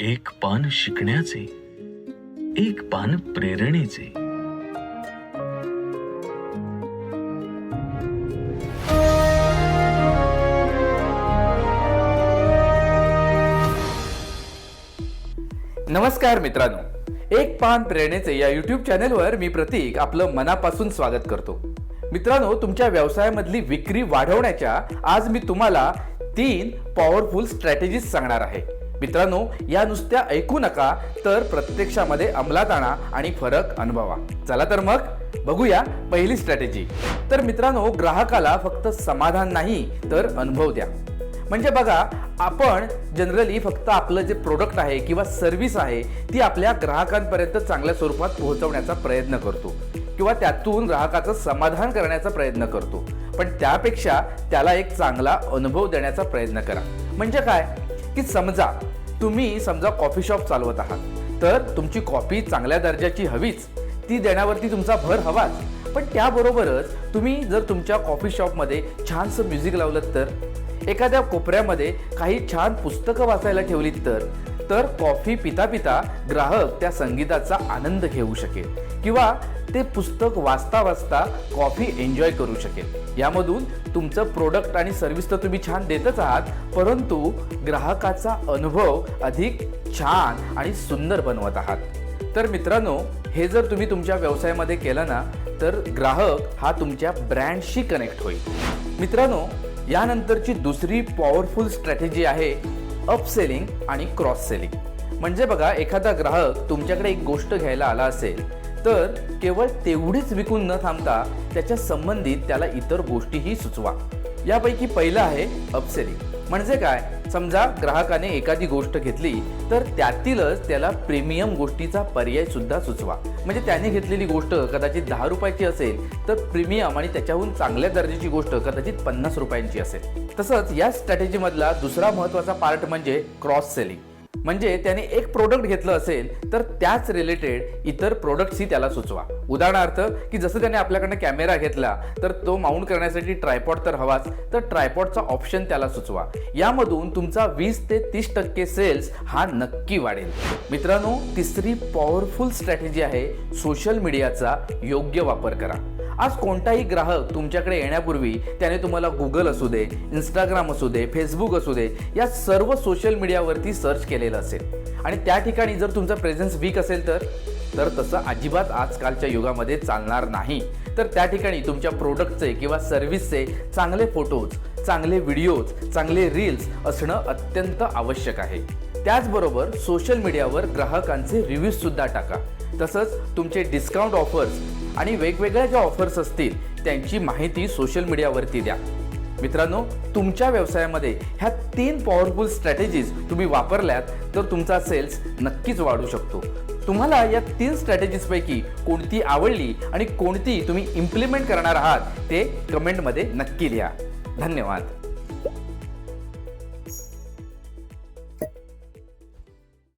एक पान शिकण्याचे एक पान प्रेरणेचे. नमस्कार मित्रांनो. एक पान प्रेरणेचे या युट्यूब चॅनेलवर मी प्रतीक आपलं मनापासून स्वागत करतो. मित्रांनो तुमच्या व्यवसायामधली विक्री वाढवण्याच्या आज मी तुम्हाला तीन पॉवरफुल स्ट्रॅटेजीज सांगणार आहे. मित्रांनो या नुसत्या ऐकू नका तर प्रत्यक्षामध्ये अंमलात आणा आणि फरक अनुभवा. चला तर मग बघूया पहिली स्ट्रॅटेजी तर मित्रांनो ग्राहकाला फक्त समाधान नाही तर अनुभव द्या. म्हणजे बघा आपण जनरली फक्त आपलं जे प्रोडक्ट आहे किंवा सर्व्हिस आहे ती आपल्या ग्राहकांपर्यंत चांगल्या स्वरूपात पोहोचवण्याचा प्रयत्न करतो. किंवा त्यातून ग्राहकाचं समाधान करण्याचा प्रयत्न करतो. पण त्यापेक्षा त्याला एक चांगला अनुभव देण्याचा प्रयत्न करा. म्हणजे काय? की समजा तुम्ही समजा कॉफी शॉप चालवत आहात तर तुमची कॉफी चांगल्या दर्जाची हवीच. ती देण्यावरती तुमचा भर हवाच. पण त्याबरोबरच तुम्ही जर तुमच्या कॉफी शॉपमध्ये छानसं म्युझिक लावलं तर एखाद्या कोपऱ्यामध्ये काही छान पुस्तकं वाचायला ठेवलीत तर तर कॉफी पिता पिता ग्राहक त्या संगीताचा आनंद घेऊ शकेल किंवा ते पुस्तक वाचता वाचता कॉफी एन्जॉय करू शकेल. यामधून तुमचं प्रोडक्ट आणि सर्व्हिस तर तुम्ही छान देतच आहात परंतु ग्राहकाचा अनुभव अधिक छान आणि सुंदर बनवत आहात. तर मित्रांनो हे जर तुम्ही तुमच्या व्यवसायामध्ये केलं ना तर ग्राहक हा तुमच्या ब्रँडशी कनेक्ट होईल. मित्रांनो यानंतरची दुसरी पॉवरफुल स्ट्रॅटेजी आहे अपसेलिंग आणि क्रॉस सेलिंग म्हणजे बघा एखादा ग्राहक तुमच्याकडे एक गोष्ट घ्यायला आला असेल तर केवळ तेवढीच विकून न थांबता त्याच्या संबंधित त्याला इतर गोष्टीही सुचवा. यापैकी पहिलं आहे अपसेलिंग म्हणजे काय? समजा ग्राहकाने एखादी गोष्ट घेतली तर त्यातीलच त्याला प्रीमियम गोष्टीचा पर्याय सुद्धा सुचवा. म्हणजे त्याने घेतलेली गोष्ट कदाचित दहा रुपयाची असेल तर प्रीमियम आणि त्याच्याहून चांगल्या दर्जाची गोष्ट कदाचित पन्नास रुपयांची असेल. तसंच या स्ट्रॅटेजीमधला दुसरा महत्त्वाचा पार्ट म्हणजे क्रॉस सेलिंग म्हणजे त्याने एक प्रोडक्ट घेतलं असेल तर त्याच रिलेटेड इतर प्रोडक्ट्सही त्याला सुचवा. उदाहरणार्थ की जसं त्याने आपल्याकडनं कॅमेरा घेतला तर तो माउंट करण्यासाठी ट्रायपॉड तर हवाच तर ट्रायपॉडचा ऑप्शन त्याला सुचवा. यामधून तुमचा वीस ते तीस टक्के सेल्स हा नक्की वाढेल. मित्रांनो तिसरी पॉवरफुल स्ट्रॅटेजी आहे सोशल मीडियाचा योग्य वापर करा. आज कोणताही ग्राहक तुमच्याकडे येण्यापूर्वी त्याने तुम्हाला गुगल असू दे इंस्टाग्राम असू दे फेसबुक असू दे या सर्व सोशल मीडियावरती सर्च केलेलं असेल. आणि त्या ठिकाणी जर तुमचा प्रेझेन्स वीक असेल तर तर तसं अजिबात आजकालच्या युगामध्ये चालणार नाही. तर त्या ठिकाणी तुमच्या प्रोडक्टचे किंवा सर्व्हिसचे चांगले फोटोज चांगले व्हिडिओज चांगले रील्स असणं अत्यंत आवश्यक आहे. त्याचबरोबर सोशल मीडियावर ग्राहकांचे रिव्ह्यूजसुद्धा टाका. तसंच तुमचे डिस्काउंट ऑफर्स आणि वेगवेगळ्या ज्या ऑफर्स असतील त्यांची माहिती सोशल मीडियावरती द्या. मित्रांनो तुमच्या व्यवसायामध्ये ह्या तीन पॉवरफुल स्ट्रॅटेजीज तुम्ही वापरल्यात तर तुमचा सेल्स नक्कीच वाढू शकतो. तुम्हाला या तीन स्ट्रॅटेजीजपैकी कोणती आवडली आणि कोणती तुम्ही इम्प्लिमेंट करणार आहात ते कमेंटमध्ये नक्की लिहा. धन्यवाद.